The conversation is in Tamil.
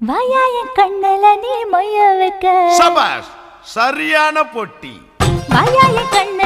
வாயா என் கண்ணல நீ மொய்ய வைக்க. சபாஷ் சரியான பொட்டி. வாயா என் கண்ணுல